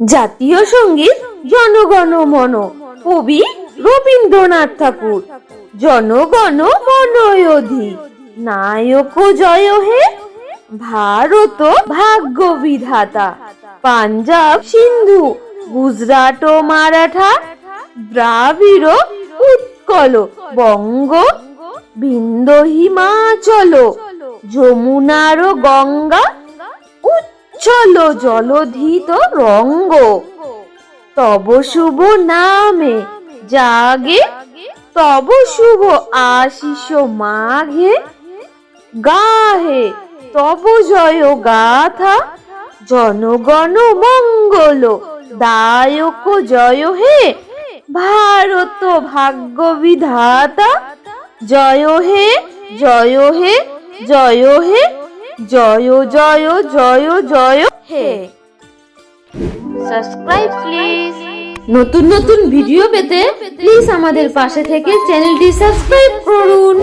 জাতীয় সংগীত জনগণ মন, কবি রবীন্দ্রনাথ ঠাকুর। জনগণ মনয়োধি নায়ক জয় হে। ভারত ভাগ্য বিধাতা, পাঞ্জাব সিন্ধু, গুজরাট ও মারাঠা, দ্রাবিড় উৎকল বঙ্গ, বিন্দ হিমাচল, যমুনার গঙ্গা উচ্ছল জলধিত রঙ্গ। তব শুভ নামে জাগে, তব শুভ আশিস মাঘে। গাহে তব জয় গাথা, জনগণ মঙ্গল দায়ক জয় হে। ভারত ভাগ্য বিধাতা, জয় হে জয় হে জয় হে জয় জয় জয় জয় হে। সাবস্ক্রাইব প্লিজ নতুন নতুন ভিডিও পেতে প্লিজ আমাদের পাশে থেকে চ্যানেলটি সাবস্ক্রাইব করুন।